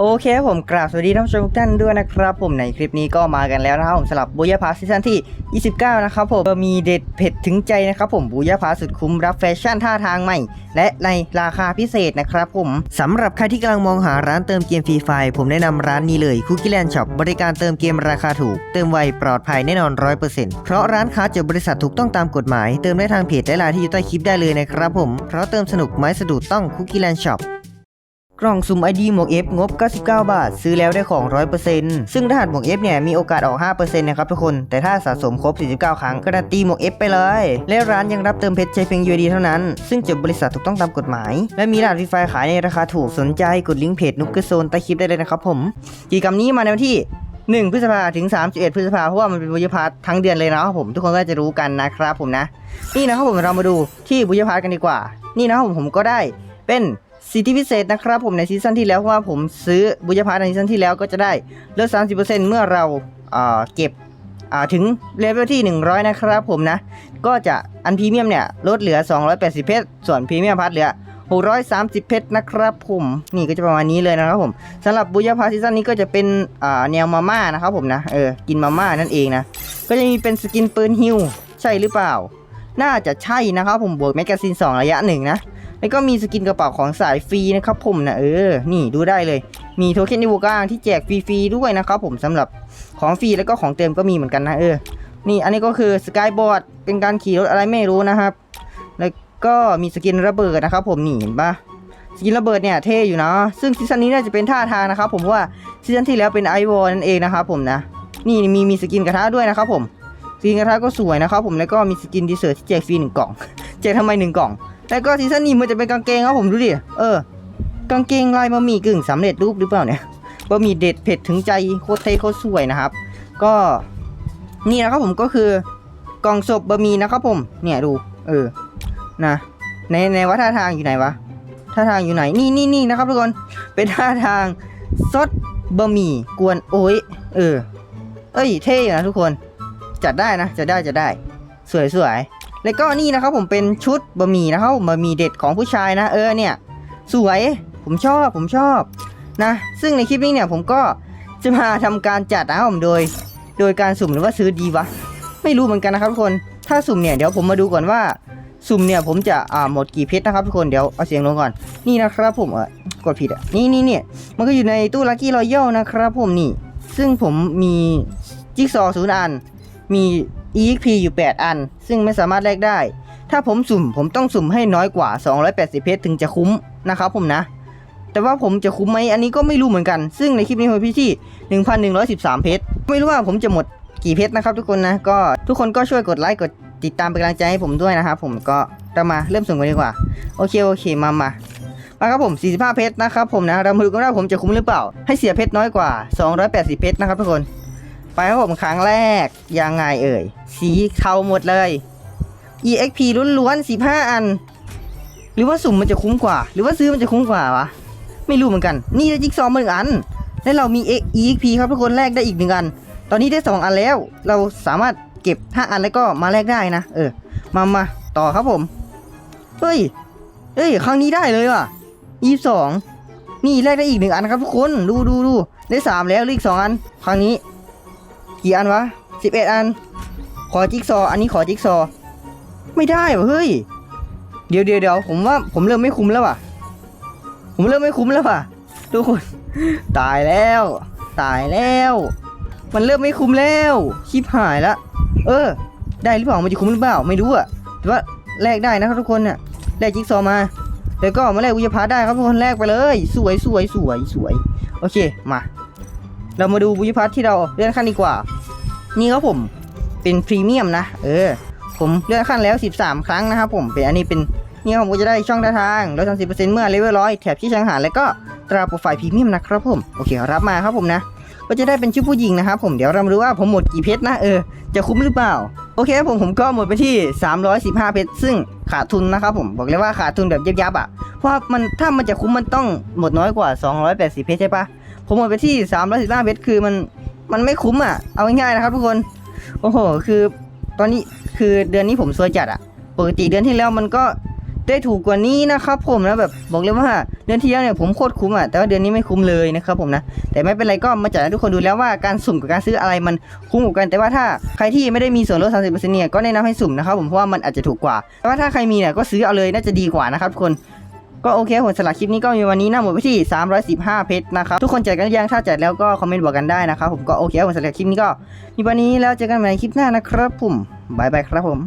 โอเคครับผมกราบสวัสดีท่านผู้ชมทุกท่านด้วยนะครับ ผมในคลิปนี้ก็มากันแล้วนะครับผมสำหรับบูยาพาซีซั่นที่ 29 นะครับผมมีเด็ดเผ็ดถึงใจนะครับผมบูยาพาสุดคุ้มรับแฟชั่นท่าทางใหม่ และในราคาพิเศษนะครับผมสำหรับใครที่กำลังมองหาร้านเติมเกมฟรีไฟผมแนะนำร้านนี้เลยคุกกี้แลนด์ช็อปบริการเติมเกมราคาถูก เติมไวปลอดภัยแน่นอน 100%เพราะร้านค้าจดบริษัทถูกต้องตามกฎหมาย เติมได้ทางเพจและไลน์ที่อยู่ใต้คลิปได้เลยนะครับผมเพราะเติมสนุกไม้สะดุดต้องคุกกี้แลนด์ช็อป กล่องสุ่ม ID หมวก F งบ 99 บาท ซื้อแล้วได้ของ 100%ซึ่งรหัสหมวก F เนี่ยมีโอกาสออก 5%นะครับทุกคน แต่ถ้าสะสมครบ 49 ครั้งการันตีหมวก F ไปเลย และร้านยังรับเติมเพชรใช้เพียง UID เท่านั้น ซึ่งจดบริษัทถูกต้องตามกฎหมาย และมีรหัสฟรีไฟขายในราคาถูกสนใจกดลิงก์เพจนุกเกอร์โซนใต้คลิปได้เลยนะครับผมกิจกรรมนี้มาในวันที่1พฤษภาถึง 31 พฤษภาเพราะว่ามันเป็นบุญพาททั้งเดือนเลยนะครับผม ทุกคนก็จะรู้กันนะครับผมนะ นี่นะครับผมเรามาดูที่บุญพาร์ทกันดีกว่า นี่นะครับผมผมก็ได้เป็น สิทธิพิเศษนะครับผมในซีซั่นที่แล้วเพราะว่าผมซื้อบุญพาร์ในซีซั่นที่แล้วก็จะได้ลด30%เมื่อเราเอ่อเก็บถึงเลเวลที่ 100 นะครับผมนะ ก็จะอันพรีเมียมเนี่ยลดเหลือ 280 เพชร ส่วนพรีเมียมพาร์ทเหลือ 630 เพชรนะครับผมนี่ก็จะประมาณนี้เลยนะครับผมสำหรับบุญพาร์ซีซั่นนี้ก็จะเป็นแนวมาม่านะครับผมนะเออกินมาม่านั่นเองนะ ก็จะมีเป็นสกินปืนฮิวใช่หรือเปล่า น่าจะใช่นะครับผมบวกแมกกาซีน2ระยะหนึ่งนะ แล้วก็มีสกินกระเป๋าของสายฟรีนะครับผมนะเออ นี่ดูได้เลย มีโทเค็นดิวก้างที่แจกฟรีๆด้วยนะครับผมสำหรับของฟรีแล้วก็ของเติมก็มีเหมือนกันนะเออ นี่อันนี้ก็คือสกายบอร์ดเป็นการขี่รถอะไรไม่รู้นะครับ แล้วก็มีสกินระเบิดนะครับผมนี่เห็นปะสกินระเบิดเนี่ยเท่อยู่นะ ซึ่งซีซั่นนี้น่าจะเป็นท่าทางนะครับผมเพราะว่าซีซั่นที่แล้วเป็นไอวอลนั่นเองนะครับผมนะ นี่มีมีสกินกระทะด้วยนะครับผมสกินกระทะก็สวยนะครับผมแล้วก็มีสกินดีเซอร์ที่แจกฟรีหนึ่งกล่อง แจกทำไมหนึ่งกล่อง แล้วก็ซีซั่นนี้มันจะเป็นกางเกงครับผมดูดิ เออ กางเกงลายบะหมี่กึ่งสำเร็จรูปหรือเปล่าเนี่ย บะหมี่เด็ดเผ็ดถึงใจโคตรเท่โคตรสวยนะครับ ก็นี่นะครับผมก็คือกล่องศพบะหมี่นะครับผม เนี่ยดู เออ นะ ในในว่าท่าทางอยู่ไหนวะ ท่าทางอยู่ไหน นี่นี่นี่นะครับทุกคน เป็นท่าทางซดบะหมี่กวนโอ้ย เออ เอ้ยเท่อยู่นะทุกคน จัดได้นะจัดได้จัดได้ สวยสวย แล้วก็นี่นะครับผมเป็นชุดบะหมี่นะครับบะหมี่เด็ดของผู้ชายนะ เออเนี่ย สวยผมชอบผมชอบนะ ซึ่งในคลิปนี้เนี่ยผมก็จะมาทำการจัดนะครับผมโดย โดยการสุ่มหรือว่าซื้อดีวะ ไม่รู้เหมือนกันนะครับทุกคนถ้าสุ่มเนี่ยเดี๋ยวผมมาดูก่อนว่าสุ่มเนี่ยผมจะอ่าหมดกี่เพชรนะครับทุกคนเดี๋ยวเอาเสียงลงก่อนนี่นะครับผมเออกดผิดอะนี่นี่เนี่ยมันก็อยู่ในตู้ลัคกี้รอยัลนะครับผมนี่ ซึ่งผมมีจิ๊กซอว์ศูนย์อันมี EXP อยู่ 8 อัน ซึ่งไม่สามารถแลกได้ ถ้าผมสุ่มผมต้องสุ่มให้น้อยกว่า 280 เพชรถึงจะคุ้มนะครับผมนะ แต่ว่าผมจะคุ้มไหมอันนี้ก็ไม่รู้เหมือนกัน ซึ่งในคลิปนี้ผมพี่ที่ 1,113 เพชร ไม่รู้ว่าผมจะหมดกี่เพชรนะครับทุกคนนะ ก็ทุกคนก็ช่วยกดไลค์กดติดตามเป็นกำลังใจให้ผมด้วยนะครับผมก็เรามาเริ่มสุ่มกันดีกว่า โอเคโอเคมามามาครับผม 45 เพชรนะครับผมนะ เรามาดูกันว่าผมจะคุ้มหรือเปล่า ให้เสียเพชรน้อยกว่า 280 เพชรนะครับทุกคน ไปครับผมครั้งแรก ยังไงเอ่ย สีเทาหมดเลย EXP ล้วนๆ15 อัน หรือว่าสุ่มมันจะคุ้มกว่า หรือว่าซื้อมันจะคุ้มกว่าวะ ไม่รู้เหมือนกัน นี่ได้จิ๊กซอว์มาหนึ่งอัน และเรามี EXP ครับทุกคนแลกได้อีกหนึ่งอัน ตอนนี้ได้ 2 อันแล้ว เราสามารถเก็บ 5 อันแล้วก็มาแลกได้นะ เออ มามาต่อครับผม เฮ้ย เฮ้ย ครั้งนี้ได้เลยว่ะ22นี่แลกได้อีกหนึ่งอันครับทุกคน ดูดูดูได้สามแล้วอีกสองอัน ครั้งนี้ กี่อันวะสิบเอ็ดอัน ขอจิ๊กซอ อันนี้ขอจิ๊กซอ ไม่ได้วะเฮ้ย เดี๋ยวเดี๋ยวเดี๋ยวผมว่าผมเริ่มไม่คุ้มแล้วว่ะ ผมเริ่มไม่คุ้มแล้วว่ะ ทุกคน ตายแล้ว ตายแล้ว มันเริ่มไม่คุ้มแล้วชิบหายละ เออ ได้หรือเปล่า มันจะคุ้มหรือเปล่า ไม่รู้อะแต่ว่าแลกได้นะครับทุกคนเนี่ยแลกจิ๊กซอมาแล้วก็มาแลกวิญญาพาได้ครับทุกคนแลกไปเลย สวยสวยสวยสวย โอเค มา เรามาดูบุญพัฒน์ที่เราเลื่อนขั้นดีกว่า นี่ครับผมเป็นพรีเมียมนะ เออ ผมเลื่อนขั้นแล้ว 13 ครั้งนะครับผมเป็นอันนี้เป็นนี่ครับผมก็จะได้ช่องท่าทางลด30%เซ็นต์เมื่อเลเวลร้อยแถบที่ช่างหารแล้วก็ตราโปรไฟล์พรีเมียมนะครับผม โอเครับมาครับผมนะ ก็จะได้เป็นชื่อผู้หญิงนะครับผมเดี๋ยวเรามาดูว่าผมหมดกี่เพชรนะเออ จะคุ้มหรือเปล่า โอเคครับผมผมก็หมดไปที่ 315 เพชรซึ่งขาดทุนนะครับผมบอกเลยว่าขาดทุนแบบยับยับๆอะเพราะมันถ้ามันจะคุ้มมันต้องหมดน้อยกว่า 280 เพชรใช่ปะผมหมดไปที่ 3 1 5 เพชรคือมัน มันไม่คุ้มอะ เอาง่ายๆนะครับทุกคน โอ้โห คือตอนนี้คือเดือนนี้ผมซวยจัดอะ ปกติเดือนที่แล้วมันก็ได้ถูกกว่านี้นะครับผมนะแบบบอกเลยว่าเดือนที่แล้วเนี่ยผมโคตรคุ้มอะแต่ว่าเดือนนี้ไม่คุ้มเลยนะครับผมนะแต่ไม่เป็นไรก็มาจัดให้ทุกคนดูแล้วว่าการสุ่มกับการซื้ออะไรมันคุ้มกว่ากันแต่ว่าถ้าใครที่ไม่ได้มีส่วนลด 30%เนี่ยก็แนะนำให้สุ่มนะครับผมเพราะว่ามันอาจจะถูกกว่า แต่ว่าถ้าใครมีเนี่ยก็ซื้อเอาเลยน่าจะดีกว่านะครับทุกคน ก็โอเคผมสำหรับคลิปนี้ก็มีวันนี้นะหมดไปที่ 315 เพชรนะครับทุกคนจัดกันยังถ้าจัดแล้วก็คอมเมนต์บอกกันได้นะครับผมก็โอเคผมสำหรับคลิปนี้ก็มีวันนี้แล้วเจอกันใหม่ในคลิปหน้านะครับผมบายบายครับผม